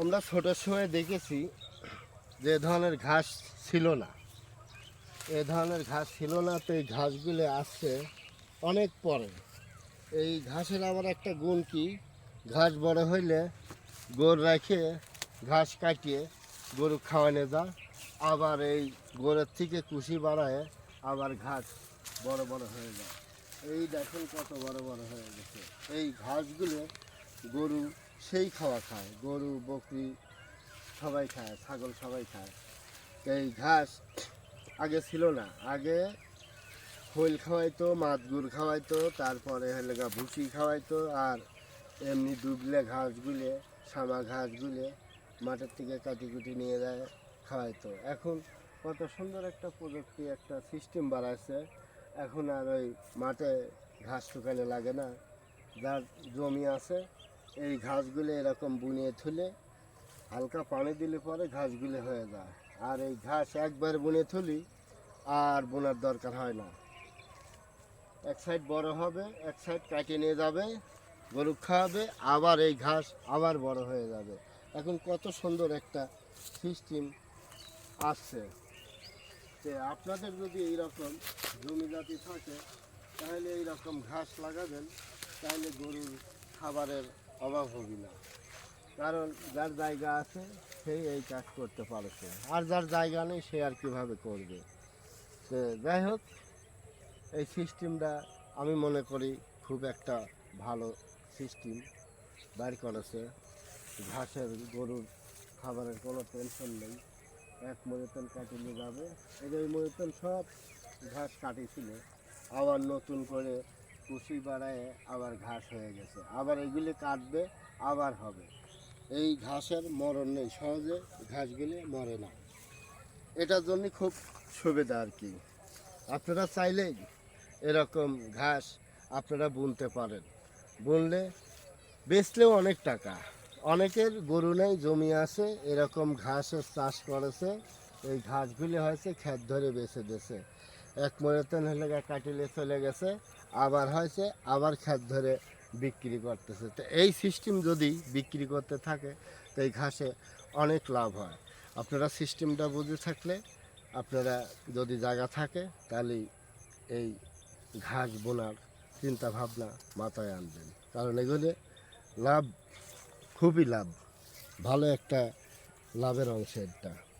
আমরা ছোটোর সময় দেখেছি যে ধরনের ঘাস ছিল না। এ ধরনের ঘাস ছিল না, তো এই ঘাসগুলো আসছে অনেক পরে। এই ঘাসের আবার একটা গুণ কি? ঘাস বড় হইলে গোর রেখে ঘাস কাটিয়ে গরু খাওয়ানো যায় আবার এই গোড়ের থেকে কুশি বাড়ায় আবার ঘাস বড় বড় হয়ে যায়। এই দেখুন কত বড় বড় হয়ে গেছে। এই ঘাসগুলো গরু সেই খাওয়া খায়। গরু, বকরি সবাই খায়, ছাগল সবাই খায়। এই ঘাস আগে ছিল না। আগে খৈল খাওয়াইতো মাতগুড় খাওয়াইতো, তারপরে হলে গা ভুসি খাওয়াইতো, আর এমনি ডুবলে ঘাসগুলে সামা ঘাসগুলে মাঠের থেকে কাটি কুটি নিয়ে যায়, খাওয়াইতো। এখন কত সুন্দর একটা প্রযুক্তি, একটা সিস্টেম বাড়াইছে এখন আর ওই মাঠে ঘাস শুকানে লাগে না। যার জমি আছে এই ঘাসগুলো এরকম বুনিয়ে থুলে হালকা পানি দিলে পরে ঘাসগুলো হয়ে যায়। আর এই ঘাস একবার বুনে থুলি আর বোনার দরকার হয় না। এক সাইড বড় হবে, এক সাইড কাটিয়ে নিয়ে যাবে, গরু খাওয়াবে, আবার এই ঘাস আবার বড় হয়ে যাবে। এখন কত সুন্দর একটা সিস্টেম আসছে। যে আপনাদের যদি এইরকম জমি জাতি থাকে, তাহলে এইরকম ঘাস লাগাবেন, তাহলে গরুর খাবারের অভাব হবে না। কারণ যার জায়গা আছে সেই এই কাজ করতে পারছে। আর যার জায়গা নেই, সে আর কীভাবে করবে? তো যাই হোক, এই সিস্টেমটা আমি মনে করি খুব একটা ভালো সিস্টেম বাইর করেছে। ঘাসের, গরুর খাবারের কোনো টেনশন নেই। এক মরিতন কাটিয়ে যাবে। এই মরিতন সব ঘাস কাটিয়েছিল। আবার নতুন করে কুশি বাড়ায় আবার ঘাস হয়ে গেছে। আবার এগুলি কাটবে, আবার হবে। এই ঘাসের মরণ নেই, সহজে ঘাসগুলি মরে না। এটার জন্য খুব সুবিধা আর কি। আপনারা চাইলেই এরকম ঘাস আপনারা বুনতে পারেন। বুনলে, বেচলেও অনেক টাকা। অনেকের গরু নেই, জমি আছে, এরকম ঘাসের চাষ করেছে। এই ঘাসগুলি হয়েছে, ক্ষেত ধরে বেছে দিয়েছে। এক মরেতন হলে কাটিলে চলে গেছে। আবার হয়েছে, আবার ক্ষেত ধরে বিক্রি করতেছে। তো এই সিস্টেম যদি বিক্রি করতে থাকে, তো এই ঘাসে অনেক লাভ হয়। আপনারা সিস্টেমটা বুঝে থাকলে, আপনারা যদি জায়গা থাকে, তাহলে এই ঘাস বোনার চিন্তা ভাবনা মাথায় আনবেন। কারণ এগুলো লাভ, খুবই লাভ। ভালো একটা লাভের অংশ এটা।